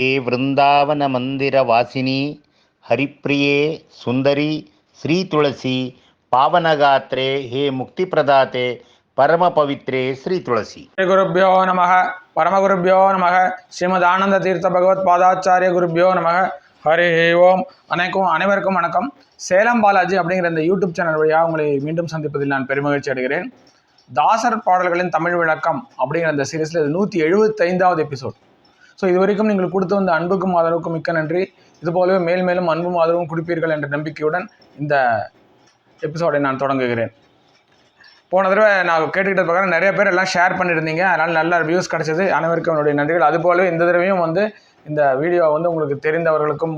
ஹே விருந்தாவன மந்திர வாசினி ஹரிப்ரியே சுந்தரி ஸ்ரீ துளசி பாவனகாத்ரே ஹே முக்தி பிரதாத்தே பரம பவித்ரே ஸ்ரீ துளசி. குருபியோ நம பரமகுருபியோ நம ஸ்ரீமத் ஆனந்த தீர்த்த பகவத் பாதாச்சாரிய குருபியோ நம ஹரே ஓம். அனைக்கும் அனைவருக்கும் வணக்கம். சேலம் பாலாஜி அப்படிங்கிற இந்த யூடியூப் சேனல் வழியாக உங்களை மீண்டும் சந்திப்பதில் நான் பெருமகிழ்ச்சி அடைகிறேன். தாசர் பாடல்களின் தமிழ் விளக்கம் அப்படிங்கிற அந்த சீரீஸில் நூற்றி எழுபத்தைந்தாவது எபிசோட் ஸோ இது வரைக்கும் நீங்கள் கொடுத்து வந்த அன்புக்கும் ஆதரவுக்கும் மிக்க நன்றி. இதுபோலவே மேல் மேலும் அன்பும் ஆதரவும் கொடுப்பீர்கள் என்ற நம்பிக்கையுடன் இந்த எபிசோடை நான் தொடங்குகிறேன். போன தடவை நான் கேட்டுக்கிட்ட பிரகாரம் நிறைய பேர் எல்லாம் ஷேர் பண்ணியிருந்தீங்க. அதனால் நல்ல வியூஸ் கிடச்சிது. அனைவருக்கும் என்னுடைய நன்றிகள். அதுபோலவே இந்த தடவையும் வந்து இந்த வீடியோ வந்து உங்களுக்கு தெரிந்தவர்களுக்கும்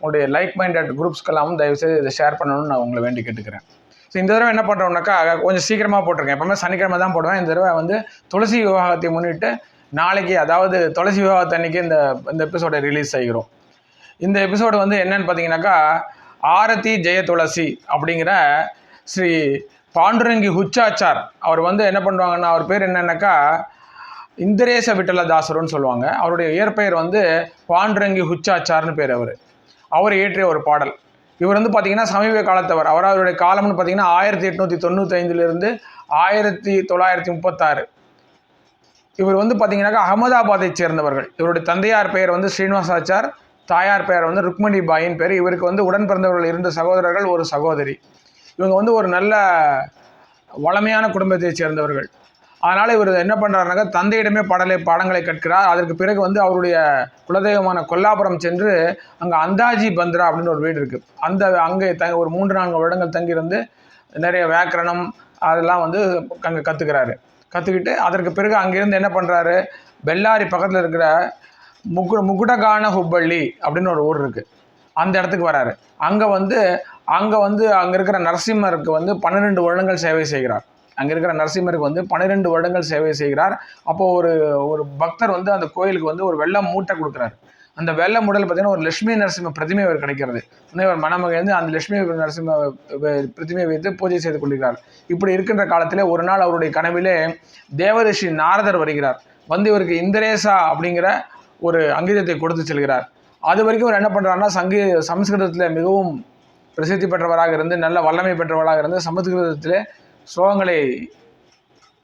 உங்களுடைய லைக் மைண்டட் குரூப்ஸ்க்கெல்லாமும் தயவுசெய்து இதை ஷேர் பண்ணணும்னு நான் உங்களை வேண்டி கேட்டுக்கிறேன். ஸோ இந்த தடவை என்ன பண்ணுறோம்னாக்கா கொஞ்சம் சீக்கிரமாக போட்டிருக்கேன். எப்போவுமே சனிக்கிழமை தான் போடுவேன். இந்த தடவை வந்து துளசி விவாகத்தை முன்னிட்டு நாளைக்கு அதாவது துளசி விவாகத்தை அன்னைக்கு இந்த இந்த எபிசோடை ரிலீஸ் செய்கிறோம். இந்த எபிசோடு வந்து என்னன்னு பார்த்தீங்கன்னாக்கா ஆரத்தி ஜெய துளசி அப்படிங்கிற ஸ்ரீ பாண்டுரங்கி ஹுச்சாச்சார் அவர் வந்து என்ன பண்ணுவாங்கன்னா அவர் பேர் என்னன்னாக்கா இந்திரேச விட்டலதாசருன்னு சொல்லுவாங்க. அவருடைய இயற்பெயர் வந்து பாண்டுரங்கி ஹுச்சாச்சார்னு பேர் அவர். அவர் இயற்றிய ஒரு பாடல். இவர் வந்து பார்த்தீங்கன்னா சமீப காலத்தவர். அவர் அவருடைய காலம்னு பார்த்தீங்கன்னா ஆயிரத்தி எட்நூற்றி தொண்ணூற்றி ஐந்துலேருந்து ஆயிரத்தி தொள்ளாயிரத்தி முப்பத்தாறு. இவர் வந்து பார்த்தீங்கன்னாக்கா அகமதாபாத்தை சேர்ந்தவர்கள். இவருடைய தந்தையார் பெயர் வந்து ஸ்ரீனிவாசாச்சார் தாயார் பெயர் வந்து ருக்மணி பாயின் பேர் இவருக்கு வந்து உடன் பிறந்தவர்கள் இருந்த சகோதரர்கள் ஒரு சகோதரி. இவங்க வந்து ஒரு நல்ல வளமையான குடும்பத்தை சேர்ந்தவர்கள். அதனால் இவர் என்ன பண்ணுறாருனாக்கா தந்தையிடமே பாடலை பாடங்களை கற்கிறார். அதற்கு பிறகு வந்து அவருடைய குலதெய்வமான கொல்லாபுரம் சென்று அங்கே அந்தாஜி பந்த்ரா அப்படின்னு ஒரு வீடு இருக்குது அந்த அங்கே த ஒரு மூன்று நான்கு வருடங்கள் தங்கியிருந்து நிறைய வியாக்கரணம் அதெல்லாம் வந்து அங்கே கற்றுக்கிறாரு கற்றுக்கிட்டு அதற்கு பிறகு அங்கேருந்து என்ன பண்ணுறாரு பெல்லாரி பக்கத்தில் இருக்கிற முகு முகுடகான ஹுப்பள்ளி அப்படின்னு ஒரு ஊர் இருக்குது அந்த இடத்துக்கு வராரு. அங்கே வந்து அங்கே வந்து அங்கே இருக்கிற நரசிம்மருக்கு வந்து பன்னிரெண்டு வருடங்கள் சேவை செய்கிறார். அங்கே இருக்கிற நரசிம்மருக்கு வந்து பன்னிரெண்டு வருடங்கள் சேவை செய்கிறார். அப்போது ஒரு ஒரு பக்தர் வந்து அந்த கோயிலுக்கு வந்து ஒரு வெள்ளம் மூட்டை கொடுக்குறாரு. அந்த வெள்ளை முடல் பார்த்தீங்கன்னா ஒரு லட்சுமி நரசிம்ம பிரதிமை அவர் கிடைக்கிறது. முனைவர் மணமகிழ்ந்து அந்த லட்சுமி நரசிம்ம பிரதிமையை வைத்து பூஜை செய்து கொள்கிறார் இப்படி இருக்கின்ற காலத்தில் ஒரு நாள் அவருடைய கனவிலே தேவரிஷி நாரதர் வருகிறார். வந்து இவருக்கு இந்திரேசா அப்படிங்கிற ஒரு அங்கீதத்தை கொடுத்து செல்கிறார். அது வரைக்கும் அவர் என்ன பண்ணுறாருன்னா சங்கீ சம்ஸ்கிருதத்தில் மிகவும் பிரசித்தி பெற்றவராக இருந்து நல்ல வல்லமை பெற்றவராக இருந்து சமஸ்கிருதத்திலே ஸ்லோகங்களை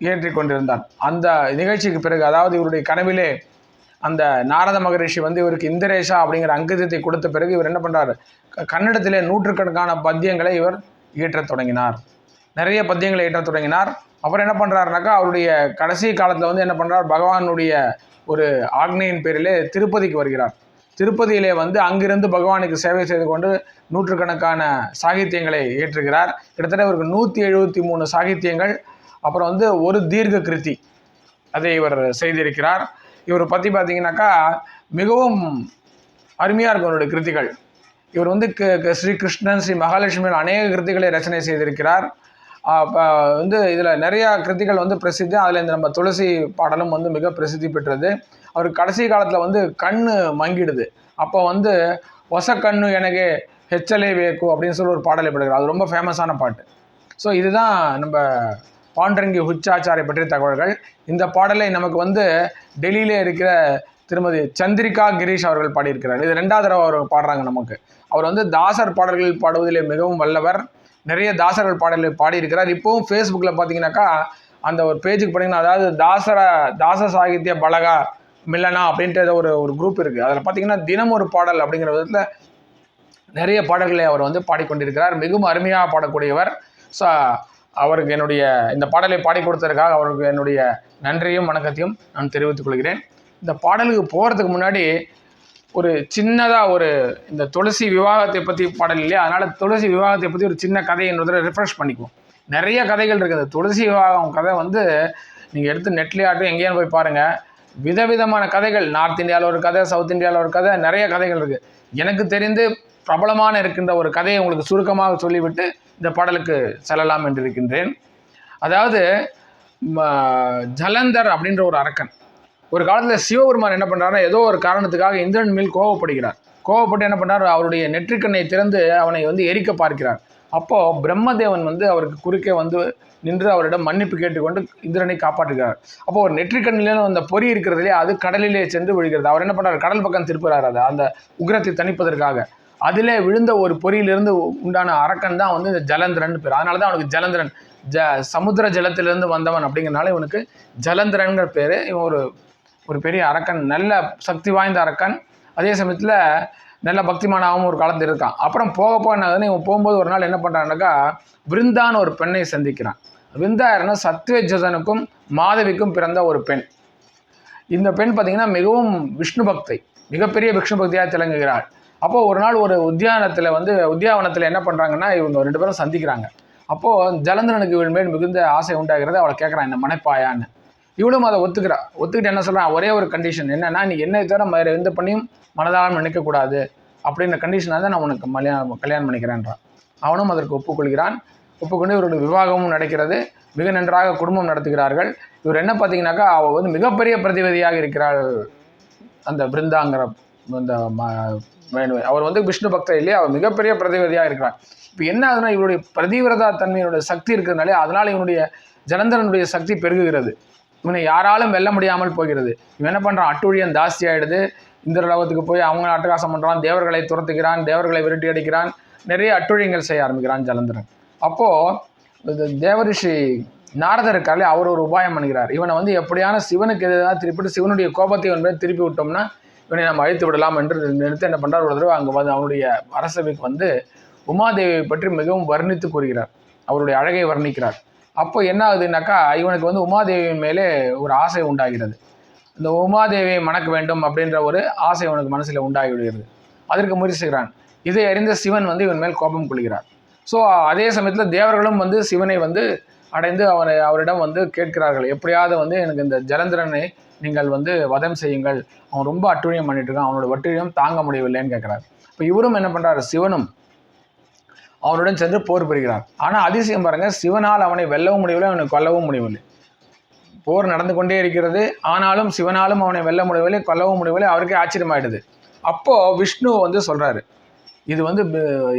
இயற்றி கொண்டிருந்தார் அந்த நிகழ்ச்சிக்கு பிறகு அதாவது இவருடைய கனவிலே அந்த நாரத மகரிஷி வந்து இவருக்கு இந்திரேஷா அப்படிங்கிற அங்கிதத்தை கொடுத்த பிறகு இவர் என்ன பண்ணுறாரு கன்னடத்திலே நூற்றுக்கணக்கான பத்தியங்களை இவர் இயற்றத் தொடங்கினார். நிறைய பத்தியங்களை இயற்றத் தொடங்கினார். அப்புறம் என்ன பண்ணுறாருனாக்கா அவருடைய கடைசி காலத்தில் வந்து என்ன பண்ணுறார் பகவானுடைய ஒரு ஆக்னையின் பேரிலே திருப்பதிக்கு வருகிறார். திருப்பதியிலே வந்து அங்கிருந்து பகவானுக்கு சேவை செய்து கொண்டு நூற்றுக்கணக்கான சாகித்யங்களை ஏற்றுகிறார் கிட்டத்தட்ட இவருக்கு நூற்றி எழுபத்தி மூணு சாகித்யங்கள் அப்புறம் வந்து ஒரு தீர்க்க கிருத்தி அதை இவர் செய்திருக்கிறார். இவர் பற்றி பார்த்தீங்கன்னாக்கா மிகவும் அருமையாக இருக்கும் அவருடைய கிருத்திகள் இவர் வந்து ஸ்ரீ கிருஷ்ணன் ஸ்ரீ மகாலட்சுமியில் அநேக கிருதிகளை ரச்சனை செய்திருக்கிறார். வந்து இதில் நிறையா கிருதிகள் வந்து பிரசித்தி அதில் இந்த நம்ம துளசி பாடலும் வந்து மிக பிரசித்தி பெற்றது. அவர் கடைசி காலத்தில் வந்து கண் மங்கிடுது. அப்போ வந்து ஒச கண்ணு எனக்கு ஹெச்சலே வேக்கு அப்படின்னு சொல்லி ஒரு பாடலை பாடுகிறார் அது ரொம்ப ஃபேமஸான பாட்டு. ஸோ இதுதான் நம்ம பாண்டரங்கி உச்சாச்சாரை பற்றிய தகவல்கள். இந்த பாடலை நமக்கு வந்து டெல்லியிலே இருக்கிற திருமதி சந்திரிகா கிரீஷ் அவர்கள் பாடியிருக்கிறார். இது ரெண்டாவது தடவை அவர் பாடுறாங்க நமக்கு. அவர் வந்து தாசர் பாடல்கள் பாடுவதிலே மிகவும் வல்லவர். நிறைய தாசர்கள் பாடல்கள் பாடியிருக்கிறார். இப்போவும் ஃபேஸ்புக்கில் பார்த்தீங்கன்னாக்கா அந்த ஒரு பேஜுக்கு பார்த்தீங்கன்னா அதாவது தாசர தாச சாகித்ய பலகா மில்லனா அப்படின்ற ஒரு ஒரு குரூப் இருக்குது அதில் பார்த்தீங்கன்னா தினம் ஒரு பாடல் அப்படிங்கிற விதத்தில் நிறைய பாடல்களை அவர் வந்து பாடிக்கொண்டிருக்கிறார். மிகவும் அருமையாக பாடக்கூடியவர். ஸோ அவருக்கு என்னுடைய இந்த பாடலை பாடி கொடுத்ததற்காக அவருக்கு என்னுடைய நன்றியும் வணக்கத்தையும் நான் தெரிவித்துக் கொள்கிறேன். இந்த பாடலுக்கு போகிறதுக்கு முன்னாடி ஒரு சின்னதாக ஒரு இந்த துளசி விவாகத்தை பற்றி பாடல் இல்லையா? அதனால் துளசி விவாகத்தை பற்றி ஒரு சின்ன கதை இன்னொரு ரிஃப்ரெஷ் பண்ணிக்குவோம். நிறைய கதைகள் இருக்குது துளசி விவாகம் கதை வந்து நீங்கள் எடுத்து நெட்லேயே ஆட்டும் எங்கேயும் போய் பாருங்கள் விதவிதமான கதைகள். நார்த் இந்தியாவில் ஒரு கதை சவுத் இந்தியாவில் ஒரு கதை நிறைய கதைகள் இருக்குது எனக்கு தெரிந்து பிரபலமான இருக்கின்ற ஒரு கதையை உங்களுக்கு சுருக்கமாக சொல்லிவிட்டு இந்த பாடலுக்கு செல்லலாம் என்று இருக்கின்றேன் அதாவது ஜலந்தர் அப்படின்ற ஒரு அரக்கன். ஒரு காலத்தில் சிவபெருமான் என்ன பண்ணுறாருன்னா ஏதோ ஒரு காரணத்துக்காக இந்திரன் மேல் கோவப்படுகிறார். கோவப்பட்டு என்ன பண்ணார் அவருடைய நெற்றிக்கண்ணை திறந்து அவனை வந்து எரிக்க பார்க்கிறார். அப்போது பிரம்மதேவன் வந்து அவருக்கு குறுக்கே வந்து நின்று அவரிடம் மன்னிப்பு கேட்டுக்கொண்டு இந்திரனை காப்பாற்றுகிறார். அப்போ ஒரு நெற்றிக்கண்ணிலேருந்து அந்த பொறி இருக்கிறதுலே அது கடலிலே சென்று விழுகிறது. அவர் என்ன பண்ணுறாரு கடல் பக்கம் திருப்புறாரு அதை அந்த உக்கிரத்தை தணிப்பதற்காக. அதிலே விழுந்த ஒரு பொறியிலிருந்து உண்டான அரக்கன் தான் வந்து இந்த ஜலந்திரன் பேர். அதனால தான் அவனுக்கு ஜலந்திரன். ஜ சமுத்திர ஜலத்திலிருந்து வந்தவன் அப்படிங்கிறனால இவனுக்கு ஜலந்திரன்கிற பேர். இவன் ஒரு ஒரு பெரிய அரக்கன் நல்ல சக்தி வாய்ந்த அரக்கன். அதே சமயத்தில் நல்ல பக்திமானாகவும் ஒரு காலத்தில் இருக்கான். அப்புறம் போக போக இவன் போகும்போது ஒரு நாள் என்ன பண்ணுறான்னாக்கா விருந்தான்னு ஒரு பெண்ணை சந்திக்கிறான். விருந்தா யாருன்னா சத்யஜதனுக்கும் மாதவிக்கும் பிறந்த ஒரு பெண். இந்த பெண் பார்த்தீங்கன்னா மிகவும் விஷ்ணு பக்தை மிகப்பெரிய விஷ்ணு பக்தியாக திளங்குகிறாள் அப்போது ஒரு நாள் ஒரு உத்தியானத்தில் வந்து உத்தியாவனத்தில் என்ன பண்ணுறாங்கன்னா இவங்க ரெண்டு பேரும் சந்திக்கிறாங்க. அப்போது ஜலந்திரனுக்கு இவள் மேல் மிகுந்த ஆசை உண்டாகிறது. அவளை கேட்குறான் என்ன மனைப்பாயான்னு. இவளும் அதை ஒத்துக்கிறா. ஒத்துக்கிட்டு என்ன சொல்கிறான் ஒரே ஒரு கண்டிஷன் என்னென்னா நீ என்னை தவிர வேறு எந்த பண்ணியும் மனதால் நினைக்கக்கூடாது அப்படின்ற கண்டிஷனாக தான் நான் உனக்கு மலையாளம் கல்யாணம் பண்ணிக்கிறேன்றான். அவனும் அதற்கு ஒப்புக்கொள்கிறான். ஒப்புக்கொண்டு இவருடைய விவாகமும் நடக்கிறது. மிக நன்றாக குடும்பம் நடத்துகிறார்கள். இவர் என்ன பார்த்தீங்கன்னாக்கா அவள் வந்து மிகப்பெரிய பிரதிவதியாக இருக்கிறாள். அந்த பிருந்தாங்கிற அந்த வேணுவை அவர் வந்து விஷ்ணு பக்தர் இல்லையா? அவர் மிகப்பெரிய பிரதிவதியாக இருக்கிறார். இப்போ என்ன ஆகுதுன்னா இவருடைய பிரதிவிரதா தன்மையினுடைய சக்தி இருக்கிறதுனாலே அதனால் இவனுடைய ஜலந்தரனுடைய சக்தி பெருகுகிறது. இவனை யாராலும் வெல்ல முடியாமல் போகிறது. இவன் என்ன பண்ணுறான் அட்டுழியன் ஜாஸ்தி ஆகிடுது இந்திர லோகத்துக்கு போய் அவங்க அட்டகாசம் பண்ணுறான் தேவர்களை துரத்துக்கிறான் தேவர்களை விரட்டி அடிக்கிறான். நிறைய அட்டுழியங்கள் செய்ய ஆரம்பிக்கிறான் ஜலந்தரன். அப்போது தேவரிஷி நாரதர் இருக்கார்லே அவர் ஒரு உபாயம் பண்ணுகிறார். இவனை வந்து எப்படியான சிவனுக்கு எதிராக திருப்பிட்டு சிவனுடைய கோபத்தை இவன் திருப்பி விட்டோம்னா இவனை நம்ம அழித்து விடலாம் என்று நினைத்து என்ன பண்ணுறார் ஒரு தடவை அங்கே வந்து அவனுடைய அரசவைக்கு வந்து உமாதேவியை பற்றி மிகவும் வர்ணித்து கூறுகிறார். அவருடைய அழகை வர்ணிக்கிறார். அப்போ என்ன ஆகுதுனாக்கா இவனுக்கு வந்து உமாதேவியின் மேலே ஒரு ஆசை உண்டாகிறது. இந்த உமாதேவியை மணக்க வேண்டும் அப்படின்ற ஒரு ஆசை அவனுக்கு மனசில் உண்டாகி விடுகிறது அதற்கு முயற்சி இதை அறிந்த சிவன் வந்து இவன் மேல் கோபம் கொள்கிறார். ஸோ அதே சமயத்தில் தேவர்களும் வந்து சிவனை வந்து அடைந்து அவனை அவரிடம் வந்து கேட்கிறார்கள். எப்படியாவது வந்து எனக்கு இந்த ஜலந்திரனை நீங்கள் வந்து வதம் செய்யுங்கள். அவன் ரொம்ப அட்டுழியம் பண்ணிட்டு இருக்கான் அவனோட வட்டுழியம் தாங்க முடியவில்லைன்னு கேட்குறாரு. இப்போ இவரும் என்ன பண்ணுறாரு சிவனும் அவனுடன் சென்று போர் புரிகிறார். ஆனால் அதிசயம் பாருங்கள் சிவனால் அவனை வெல்லவும் முடியவில்லை அவனை கொல்லவும் முடியவில்லை. போர் நடந்து கொண்டே இருக்கிறது. ஆனாலும் சிவனாலும் அவனை வெல்ல முடியவில்லை கொல்லவும் முடியவில்லை. அவருக்கே ஆச்சரியமாயிடுது. அப்போது விஷ்ணு வந்து சொல்கிறாரு இது வந்து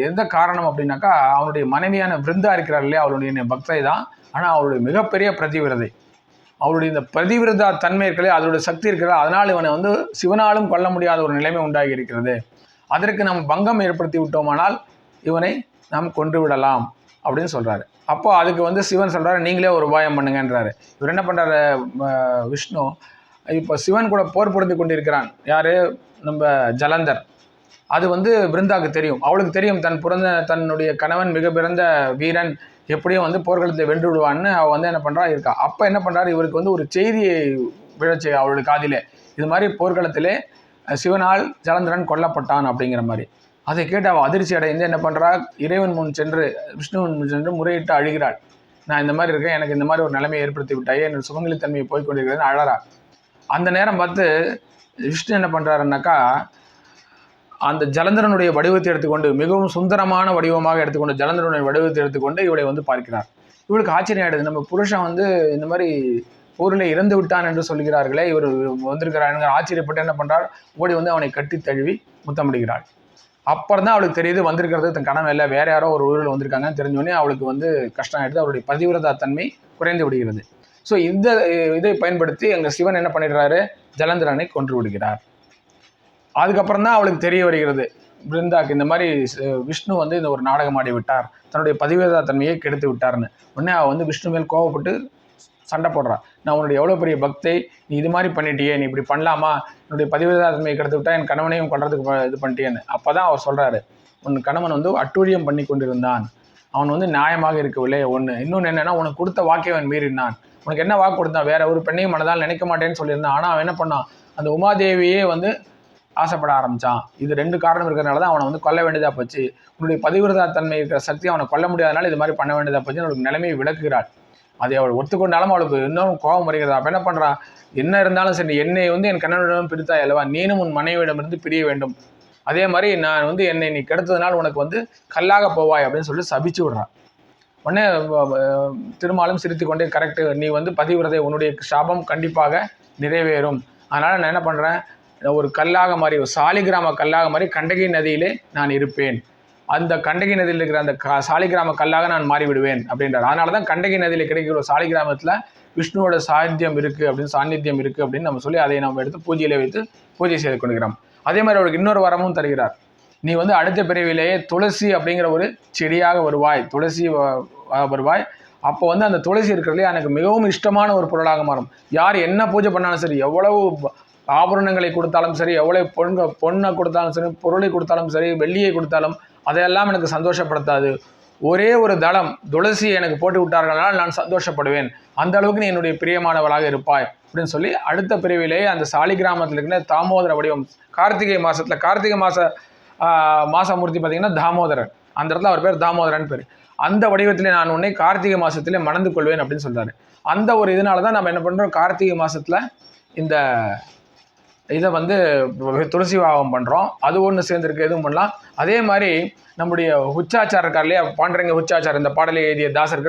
எந்த காரணம் அப்படின்னாக்கா அவனுடைய மனைவியான விருந்தா இருக்கிறார் இல்லையா? அவளுடைய பக்தை தான். ஆனால் அவளுடைய மிகப்பெரிய பிரதிவிரதை. அவருடைய இந்த பிரதிவிரதா தன்மை இருக்கிறது அதனுடைய சக்தி இருக்கிறது அதனால் இவனை வந்து சிவனாலும் கொல்ல முடியாத ஒரு நிலைமை உண்டாகி இருக்கிறது. அதற்கு நாம் பங்கம் ஏற்படுத்தி விட்டோமானால் இவனை நாம் கொன்று விடலாம் அப்படின்னு சொல்கிறாரு அப்போ அதுக்கு வந்து சிவன் சொல்கிறாரு நீங்களே ஒரு உபாயம் பண்ணுங்கன்றாரு. இவர் என்ன பண்ணுறாரு விஷ்ணு இப்போ சிவன் கூட போர் புரிந்து கொண்டிருக்கிறான். யார்? நம்ம ஜலந்தர். அது வந்து பிருந்தாக்கு தெரியும். அவளுக்கு தெரியும் தன் பிறந்த தன்னுடைய கணவன் மிக பிறந்த வீரன் எப்படியும் வந்து போர்க்களத்தை வென்று விடுவான்னு அவள் வந்து என்ன பண்ணுறா இருக்கா. அப்போ என்ன பண்ணுறாரு இவருக்கு வந்து ஒரு செய்தியை விழச்சு அவளுடைய காதிலே. இது மாதிரி போர்க்களத்திலே சிவனால் ஜலந்திரன் கொல்லப்பட்டான் அப்படிங்கிற மாதிரி. அதை கேட்டு அவள் அதிர்ச்சி அடைந்து என்ன பண்ணுறா இறைவன் முன் சென்று விஷ்ணுவன் முன் சென்று முறையிட்டு அழுகிறாள். நான் இந்த மாதிரி இருக்கேன் எனக்கு இந்த மாதிரி ஒரு நிலைமையை ஏற்படுத்தி விட்டாயே என்னோட சுமங்கலித்தன்மையை தன்மையை கொண்டிருக்கிறேன்னு அழறா. அந்த நேரம் பார்த்து விஷ்ணு என்ன பண்ணுறாருன்னாக்கா அந்த ஜலந்தரனுடைய வடிவத்தை எடுத்துக்கொண்டு மிகவும் சுந்தரமான வடிவமாக எடுத்துக்கொண்டு ஜலந்தரனுடைய வடிவத்தை எடுத்துக்கொண்டு இவளை வந்து பார்க்கிறார். இவளுக்கு ஆச்சரியம் ஆயிடுது நம்ம புருஷன் வந்து இந்த மாதிரி போரில் இறந்து விட்டான் என்று சொல்கிறார்களே இவர் வந்திருக்கிறார் ஆச்சரியப்பட்டு என்ன பண்ணுறார் ஓடி வந்து அவனை கட்டி தழுவி முத்தமிடுகிறாள். அப்புறம் தான் அவளுக்கு தெரியுது வந்திருக்கிறது தன் கணவன் இல்லை வேற யாரோ ஒரு ஊரில் வந்திருக்காங்கன்னு தெரிஞ்சோடனே அவளுக்கு வந்து கஷ்டம் ஆகிடுது அவருடைய பதிவிரதா தன்மை குறைந்து விடுகிறது. ஸோ இந்த இதை பயன்படுத்தி எங்கள் சிவன் என்ன பண்ணிடுறாரு? ஜலந்திரனை கொன்று விடுகிறார். அதுக்கப்புறம் தான் அவளுக்கு தெரிய வருகிறது. பிருந்தாக்கு இந்த மாதிரி விஷ்ணு வந்து இந்த ஒரு நாடகம் ஆடி விட்டார். தன்னுடைய பதிவேதா தன்மையை கெடுத்து விட்டார்னு. உடனே அவள் வந்து விஷ்ணு மேல் கோவப்பட்டு சண்டை போடுறா. நான் உன்னுடைய எவ்வளோ பெரிய பக்தை நீ இது மாதிரி பண்ணிட்டியே நீ இப்படி பண்ணலாமா? என்னுடைய பதிவேதா தன்மையை கெடுத்து விட்டா என் கணவனையும் கொள்றதுக்கு இது பண்ணிட்டியேன்னு அப்போ தான் அவர் சொல்கிறாரு உன் கணவன் வந்து அட்டூழியம் பண்ணி கொண்டிருந்தான். அவன் வந்து நியாயமாக இருக்கவில்லை. ஒன்று இன்னொன்று என்னென்னா உனக்கு கொடுத்த வாக்கை அவன் மீறினான். உனக்கு என்ன வாக்கு கொடுத்தான்? வேற ஒரு பெண்ணையும் மனதால் நினைக்க மாட்டேன்னு சொல்லியிருந்தான். ஆனால் அவன் என்ன பண்ணான்? அந்த உமாதேவியே வந்து ஆசைப்பட ஆரம்பிச்சான். இது ரெண்டு காரணம் இருக்கிறனால தான் அவனை வந்து கொல்ல வேண்டியதாக போச்சு. உன்னுடைய பதிவிரதா தன்மை இருக்கிற சக்தி அவனை கொல்ல முடியாதனால இது மாதிரி பண்ண வேண்டியதாக போச்சு அவளுக்கு நிலைமையை விளக்குகிறாள். அதை அவள் ஒத்துக்கொண்டாலும் அவளுக்கு இன்னும் கோபம் வருகிறதா? அப்போ என்ன பண்ணுறா என்ன இருந்தாலும் சரி என்னை வந்து என் கணவனிடம் பிரித்தாய் அல்லவா? நீனும் உன் மனைவியிடமிருந்து பிரிய வேண்டும். அதே மாதிரி நான் வந்து என்னை நீ கெடுத்ததுனால் உனக்கு வந்து கல்லாக போவாய் அப்படின்னு சொல்லி சபிச்சு விடுறான் உடனே திருமாலும் சிரித்து கொண்டே கரெக்டு நீ வந்து பதிவிரதை உன்னுடைய சாபம் கண்டிப்பாக நிறைவேறும். அதனால் நான் என்ன பண்ணுறேன் ஒரு கல்லாக மாதிரி ஒரு சாலிகிராம கல்லாக மாதிரி கண்டகி நதியிலே நான் இருப்பேன். அந்த கண்டகி நதியில் இருக்கிற அந்த க சாலிகிராம கல்லாக நான் மாறிவிடுவேன் அப்படின்றார். அதனால தான் கண்டகி நதியில் கிடைக்கிற சாலிகிராமத்தில் விஷ்ணுவோட சாநித்தியம் இருக்குது அப்படின்னு சாநித்தியம் இருக்குது அப்படின்னு நம்ம சொல்லி அதை நம்ம எடுத்து பூஜையில் வைத்து பூஜை செய்து கொண்டுகிறோம் அதே மாதிரி அவருக்கு இன்னொரு வரமும் தருகிறார். நீ வந்து அடுத்த பிறவிலேயே துளசி அப்படிங்கிற ஒரு செடியாக வருவாய் துளசி வ- வருவாய். அப்போ வந்து அந்த துளசி இருக்கிறதுலே எனக்கு மிகவும் இஷ்டமான ஒரு பொருளாக மாறும். யார் என்ன பூஜை பண்ணாலும் சரி எவ்வளவு ஆபரணங்களை கொடுத்தாலும் சரி எவ்வளோ பொண்க பொண்ணை கொடுத்தாலும் சரி பொருளை கொடுத்தாலும் சரி வெள்ளியை கொடுத்தாலும் அதையெல்லாம் எனக்கு சந்தோஷப்படுத்தாது. ஒரே ஒரு தளம் துளசி எனக்கு போட்டு விட்டார்களால் நான் சந்தோஷப்படுவேன். அந்த அளவுக்கு நீ என்னுடைய பிரியமானவளாக இருப்பாய் அப்படின்னு சொல்லி அடுத்த பிரிவிலேயே அந்த சாலி கிராமத்தில் இருக்கிற தாமோதர வடிவம் கார்த்திகை மாதத்தில் கார்த்திகை மாத மாசமூர்த்தி பார்த்தீங்கன்னா தாமோதரன் அந்த இடத்துல அவர் பேர் தாமோதரன் பேர். அந்த வடிவத்திலே நான் உன்னை கார்த்திகை மாதத்திலே மணந்து கொள்வேன் அப்படின்னு சொல்றாரு. அந்த ஒரு இதனால தான் நம்ம என்ன பண்ணுறோம் கார்த்திகை மாதத்தில் இந்த இதை வந்து துளசி விவாகம் பண்ணுறோம் அது ஒன்று சேர்ந்துருக்கு எதுவும் பண்ணலாம். அதே மாதிரி நம்முடைய உச்சாச்சார் இருக்கார் இல்லையா? பாண்டரங்க உச்சாச்சார் இந்த பாடலை எழுதிய தாசர்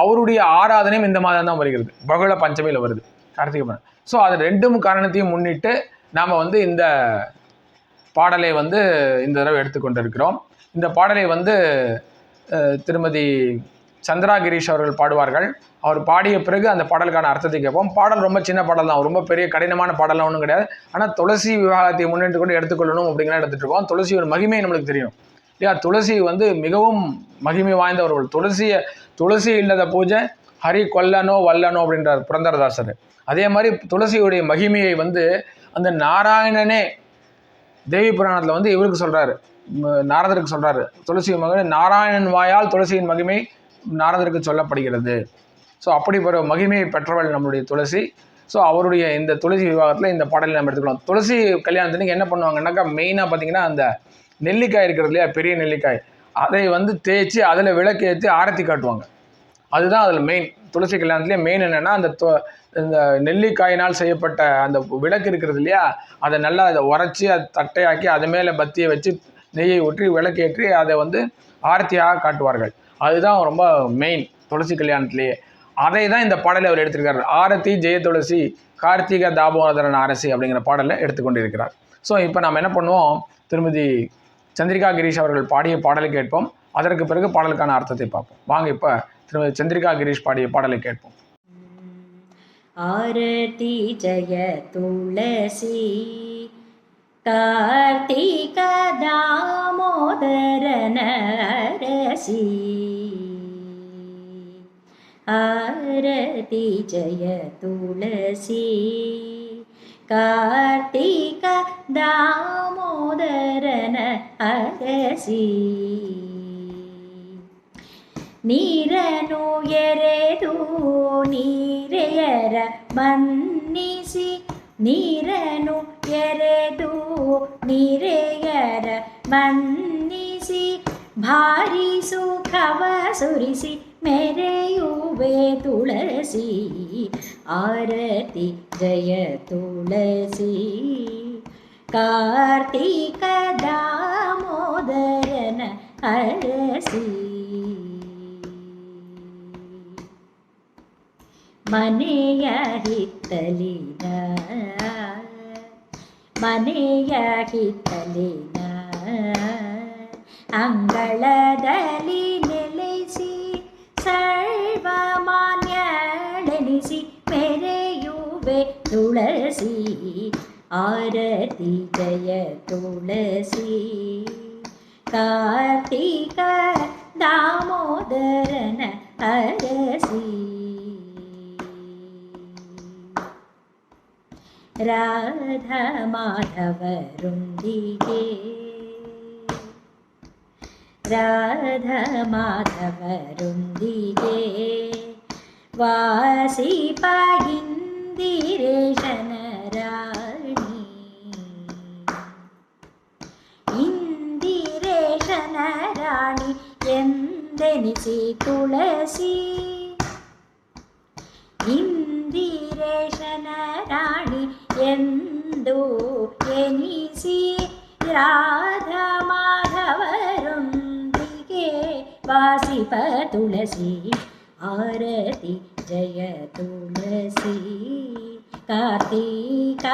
அவருடைய ஆராதனையும் இந்த மாதம் தான் வருகிறது. பகுள பஞ்சமியில் வருது. கார்த்திகை மாதம் ஸோ அது ரெண்டும் காரணத்தையும் முன்னிட்டு நாம் வந்து இந்த பாடலை வந்து இந்த தடவை எடுத்துக்கொண்டு இருக்கிறோம் இந்த பாடலை வந்து திருமதி சந்திரா கிரீஷ் அவர்கள் பாடுவார்கள். அவர் பாடிய பிறகு அந்த பாடலுக்கான அர்த்தத்தை கேட்போம். பாடல் ரொம்ப சின்ன பாடல் தான். ரொம்ப பெரிய கடினமான பாடலாம் ஒன்றும் கிடையாது. ஆனால் துளசி விவாகத்தை முன்னிட்டு கொண்டு எடுத்துக்கொள்ளணும் அப்படிங்கிற எடுத்துகிட்டு இருக்கோம். துளசியோட மகிமை நம்மளுக்கு தெரியும். இல்லையா? துளசி வந்து மிகவும் மகிமை வாய்ந்தவர்கள். துளசியை துளசி இல்லாத பூஜை ஹரி கொல்லனோ வல்லனோ அப்படின்றார் புரந்தரதாசர். அதே மாதிரி துளசியுடைய மகிமையை வந்து அந்த நாராயணனே தேவி புராணத்தில் வந்து இவருக்கு சொல்கிறாரு நாரதருக்கு சொல்கிறாரு துளசி மகிமை நாராயணன் வாயால் துளசியின் மகிமை நாரதருக்கு சொல்லப்படுகிறது. ஸோ அப்படி ஒரு மகிமையை பெற்றவள் நம்மளுடைய துளசி. ஸோ அவருடைய இந்த துளசி விவாகத்தில் இந்த பாடலை நம்ம எடுத்துக்கலாம். துளசி கல்யாணத்துக்கு என்ன பண்ணுவாங்கன்னாக்கா மெயினாக பார்த்தீங்கன்னா அந்த நெல்லிக்காய் இருக்கிறது இல்லையா பெரிய நெல்லிக்காய் அதை வந்து தேய்ச்சி அதில் விளக்கு ஏற்றி ஆரத்தி காட்டுவாங்க. அதுதான் அதில் மெயின் துளசி கல்யாணத்துலேயே மெயின் என்னென்னா அந்த து- இந்த நெல்லிக்காயினால் செய்யப்பட்ட அந்த விளக்கு இருக்கிறது இல்லையா அதை நல்லா அதை உரைச்சி அதை தட்டையாக்கி அது மேலே பத்தியை வச்சு நெய்யை ஊற்றி விளக்கேற்றி அதை வந்து ஆர்த்தியாக காட்டுவார்கள். அதுதான் ரொம்ப மெயின் துளசி கல்யாணத்துலேயே. அதை தான் இந்த பாடலை அவர் எடுத்திருக்காரு. ஆரத்தி ஜெய துளசி கார்த்திக தாபோதரன் அரசி அப்படிங்கிற பாடலை எடுத்துக்கொண்டு இருக்கிறார் ஸோ இப்போ நாம் என்ன பண்ணுவோம்? திருமதி சந்திரிகா கிரீஷ் அவர்கள் பாடிய பாடலை கேட்போம். அதற்கு பிறகு பாடலுக்கான அர்த்தத்தை பார்ப்போம். வாங்க இப்போ திருமதி சந்திரிகா கிரீஷ் பாடிய பாடலை கேட்போம். ஆரதி ஜெய துளசி. കാർത്തികദാമോദരനരസി. ആരതി ജയ തുളസി. കാർത്തിക ദാമോദരന അരസി ನೀರನುಯರೆದು നീരയര ಬನ್ನಿಸಿ ನೀರನು ಎರೆದು ನೀರೆಯರ ಮನ್ನಿಸಿ ಭಾರಿ ಸುಖವ ಸುರಿಸಿ ಮೆರೆಯುವೆ ತುಳಸಿ ಆರತಿ ಜಯ ತುಳಸಿ ಕಾರ್ತಿಕ ದಾಮೋದರನ ಅರಸಿ ಮನೆಯ ಹಿತ್ತಲಿನ ಮನೆಯ ಹಿತ್ತಲಿನ ಅಂಗಳದಲ್ಲಿ ನೆಲೆಸಿ ಸರ್ವಮಾನ್ಯಳೆನಿಸಿ ಮೆರೆಯುವೆ ತುಳಸಿ ಆರತಿ ಜಯ ತುಳಸಿ ಕಾರ್ತಿಕ ದಾಮೋದರನ ಅರಸಿ രാധമാധവരുണ്ടികേ രാധമാധവരുണ്ടികേ വാസി പകിന്ദിരേശനരാണി ഇന്ദിരേശനരാണി എന്തെനിച്ച് തുളസി. ഇന്ദിരേശനരാ ಎಂದು ಎನಿಸಿ ರಾಧಾ ಮಾಧವರೊಂದಿಗೆ ವಾಸಿಪ ತುಳಸಿ ಆರತಿ ಜಯ ತುಳಸಿ ಕಾರ್ತಿಕ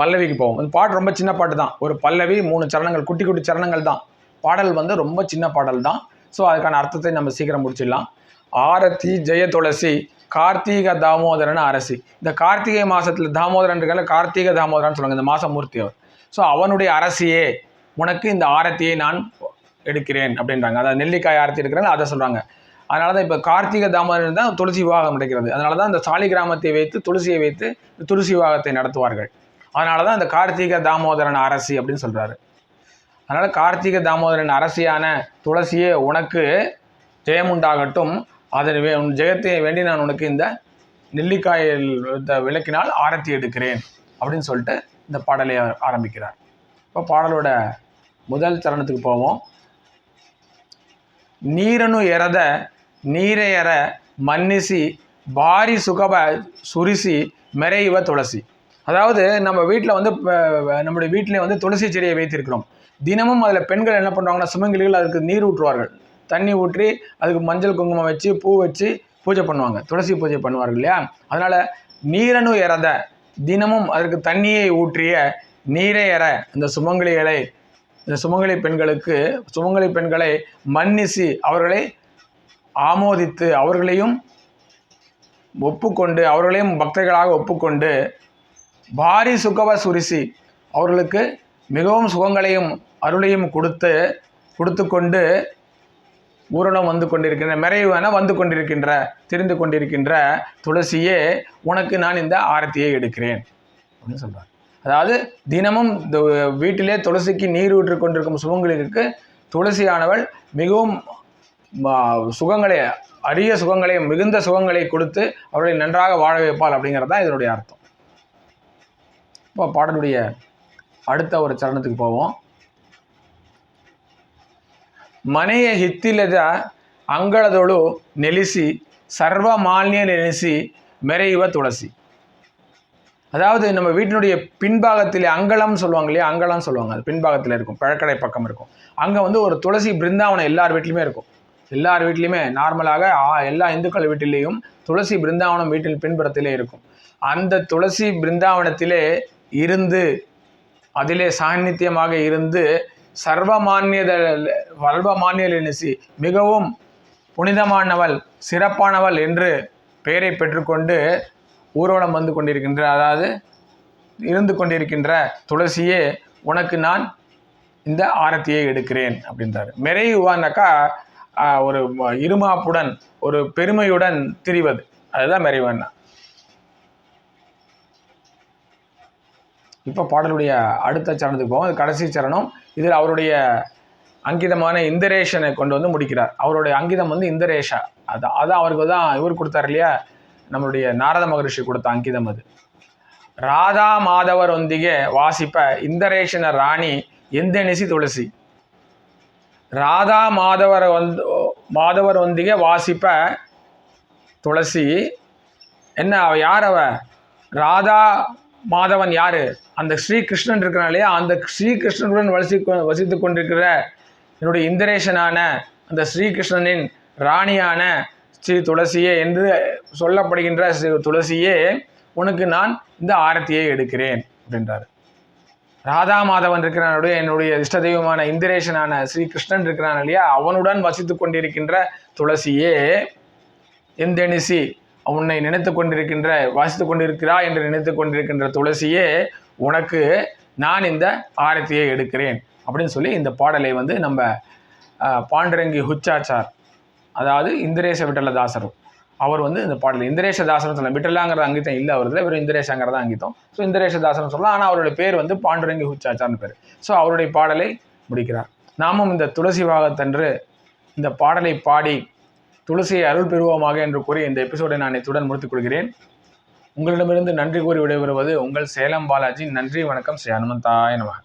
பல்லவிக்கு போவோம். இந்த பாட்டு ரொம்ப சின்ன பாட்டு தான். ஒரு பல்லவி மூணு சரணங்கள் குட்டி குட்டி சரணங்கள் தான். பாடல் வந்து ரொம்ப சின்ன பாடல் தான். ஸோ அதுக்கான அர்த்தத்தை நம்ம சீக்கிரம் முடிச்சிடலாம். ஆரத்தி ஜெய துளசி கார்த்திக தாமோதரன் அரசி. இந்த கார்த்திகை மாதத்தில் தாமோதரன் இருக்கல கார்த்திக தாமோதரன் சொல்லுவாங்க இந்த மாசமூர்த்தி அவர். ஸோ அவனுடைய அரசியே உனக்கு இந்த ஆரத்தியை நான் எடுக்கிறேன் அப்படின்றாங்க. அதாவது நெல்லிக்காய் ஆரத்தி எடுக்கிறேன் அதை சொல்கிறாங்க அதனால தான் இப்போ கார்த்திகை தாமோதரன் தான் துளசி விவாகம் நடக்கிறது. அதனால தான் இந்த சாலி கிராமத்தை வைத்து துளசியை வைத்து இந்த துளசி விவாகத்தை நடத்துவார்கள். அதனால தான் அந்த கார்த்திக தாமோதரன் அரசி அப்படின்னு சொல்கிறாரு அதனால் கார்த்திக தாமோதரன் அரசியான துளசியே உனக்கு ஜெயமுண்டாகட்டும். அதன் வே உன் ஜெயத்தை வேண்டி நான் உனக்கு இந்த நெல்லிக்காயில் இந்த விளக்கினால் ஆரத்தி எடுக்கிறேன் அப்படின்னு சொல்லிட்டு இந்த பாடலை ஆரம்பிக்கிறார். இப்போ பாடலோட முதல் தருணத்துக்கு போவோம். நீரனு எறத நீரையற மன்னிசி பாரி சுகப சுரிசி மெரைவ துளசி. அதாவது நம்ம வீட்டில் வந்து நம்முடைய வீட்டிலே வந்து துளசி செடியை வைத்திருக்கிறோம். தினமும் அதில் பெண்கள் என்ன பண்ணுவாங்கன்னா சுமங்கலிகள் அதுக்கு நீர் ஊற்றுவார்கள். தண்ணி ஊற்றி அதுக்கு மஞ்சள் குங்குமம் வச்சு பூ வச்சு பூஜை பண்ணுவாங்க. துளசி பூஜை பண்ணுவார்கள் இல்லையா? அதனால் நீரனு இறந்த தினமும் அதற்கு தண்ணியை ஊற்றிய நீரை எற இந்த சுமங்கலிகளை இந்த சுமங்கலி பெண்களுக்கு சுமங்கலி பெண்களை மன்னிசி அவர்களை ஆமோதித்து அவர்களையும் ஒப்புக்கொண்டு அவர்களையும் பக்தர்களாக ஒப்புக்கொண்டு பாரி சுகவ சுரிசி. அவர்களுக்கு மிகவும் சுகங்களையும் அருளையும் கொடுத்து கொடுத்து கொண்டு ஊரணம் வந்து கொண்டிருக்கின்ற மறைவான வந்து கொண்டிருக்கின்ற தெரிந்து கொண்டிருக்கின்ற துளசியே உனக்கு நான் இந்த ஆரத்தியை எடுக்கிறேன். அப்படின்னு சொல்கிறார் அதாவது தினமும் இந்த வீட்டிலே துளசிக்கு நீர் ஊற்றி கொண்டிருக்கும் சுகங்களுக்கு துளசியானவள் மிகவும் சுகங்களை அரிய சுகங்களை மிகுந்த சுகங்களை கொடுத்து அவர்களை நன்றாக வாழ வைப்பாள் அப்படிங்கிறது தான் இதனுடைய அர்த்தம். இப்போ பாடலுடைய அடுத்த ஒரு சரணத்துக்கு போவோம் ಮನೆಯ ಹಿತ್ತಿಲದ ಅಂಗಳದೊಳು ನೆಲೆಸಿ ಸರ್ವ ಮಾಲಿನ್ಯ ನೆನೆಸಿ மெரையுவ துளசி அதாவது நம்ம வீட்டினுடைய பின்பாகத்தில் அங்கலம் சொல்லுவாங்க இல்லையா அங்கலம் சொல்லுவாங்க அது பின்பாகத்தில் இருக்கும் பழக்கடை பக்கம் இருக்கும் அங்கே வந்து ஒரு துளசி பிருந்தாவனம் எல்லார் வீட்லையுமே இருக்கும் எல்லார் வீட்லையுமே நார்மலாக ஆ- எல்லா இந்துக்கள் வீட்டிலேயும் துளசி பிருந்தாவனம் வீட்டில் பின்புறத்திலே இருக்கும் அந்த துளசி பிருந்தாவனத்திலே இருந்து அதிலே சாநித்தியமாக இருந்து சர்வமானியத சர்வமானிய நிசி மிகவும் புனிதமானவள் சிறப்பானவள் என்று பெயரை பெற்றுக்கொண்டு ஊர்வலம் வந்து கொண்டிருக்கின்ற அதாவது இருந்து கொண்டிருக்கின்ற துளசியே உனக்கு நான் இந்த ஆரத்தியை எடுக்கிறேன் அப்படின்றாரு. மெரையுவான்னாக்கா ஒரு இருமாப்புடன் ஒரு பெருமையுடன் திரிவது. அதுதான் மெரைவான்னா இப்போ பாடலுடைய அடுத்த சரணத்துக்கு போவோம். கடைசி சரணம். இதில் அவருடைய அங்கிதமான இந்தரேஷனை கொண்டு வந்து முடிக்கிறார். அவருடைய அங்கிதம் வந்து இந்தரேஷா. அதான் அது அவருக்கு தான் இவர் கொடுத்தார் இல்லையா? நம்மளுடைய நாரத மகரிஷி கொடுத்த அங்கிதம் அது. ராதா மாதவர் ஒந்திகே வாசிப்ப இந்தரேஷன ராணி எந்த நெசி துளசி? ராதா மாதவர் வந்து மாதவர் ஒந்திகே வாசிப்ப துளசி. என்ன அவ யார் அவ? ராதா மாதவன் யார்? அந்த ஸ்ரீகிருஷ்ணன் இருக்கிறான் இல்லையா? அந்த ஸ்ரீகிருஷ்ணனுடன் வசி வசித்து கொண்டிருக்கிற என்னுடைய இந்திரேஷனான அந்த ஸ்ரீகிருஷ்ணனின் ராணியான ஸ்ரீ துளசியே என்று சொல்லப்படுகின்ற ஸ்ரீ துளசியே உனக்கு நான் இந்த ஆரத்தியை எடுக்கிறேன் அப்படின்றார். ராதா மாதவன் இருக்கிறானுடைய என்னுடைய இஷ்ட தெய்வமான இந்திரேஷனான ஸ்ரீகிருஷ்ணன் இருக்கிறான் இல்லையா? அவனுடன் வசித்து கொண்டிருக்கின்ற துளசியே எந்தெனிசி உன்னை நினைத்து கொண்டிருக்கின்ற வாசித்து கொண்டிருக்கிறா என்று நினைத்து கொண்டிருக்கின்ற துளசியே உனக்கு நான் இந்த ஆரத்தியை எடுக்கிறேன். அப்படின்னு சொல்லி இந்த பாடலை வந்து நம்ம பாண்டரங்கி ஹுச்சாச்சார் அதாவது இந்திரேச விட்டலதாசர் அவர் வந்து இந்த பாடல் இந்திரேசதாசன் சொல்லலாம். விட்டலாங்கிற அங்கித்தம் இல்லை அவருக்கு வெறும் இந்திரேசங்கிறத அங்கித்தம் ஸோ இந்திரேசதாசன் சொல்லலாம். ஆனால் அவருடைய பேர் வந்து பாண்டுரங்கி ஹுச்சாச்சார்னு பேர். ஸோ அவருடைய பாடலை முடிக்கிறார். நாமும் இந்த துளசி வாகத்தன்று இந்த பாடலை பாடி துளசியை அருள் பெறுவோமாக என்று கூறி இந்த எபிசோடை நான் இத்துடன் முடித்துக் கொள்கிறேன். உங்களிடமிருந்து நன்றி கூறி விடைபெறுவது உங்கள் சேலம் பாலாஜி. நன்றி வணக்கம். ஸ்ரீ ஹனுமந்தாய நமக.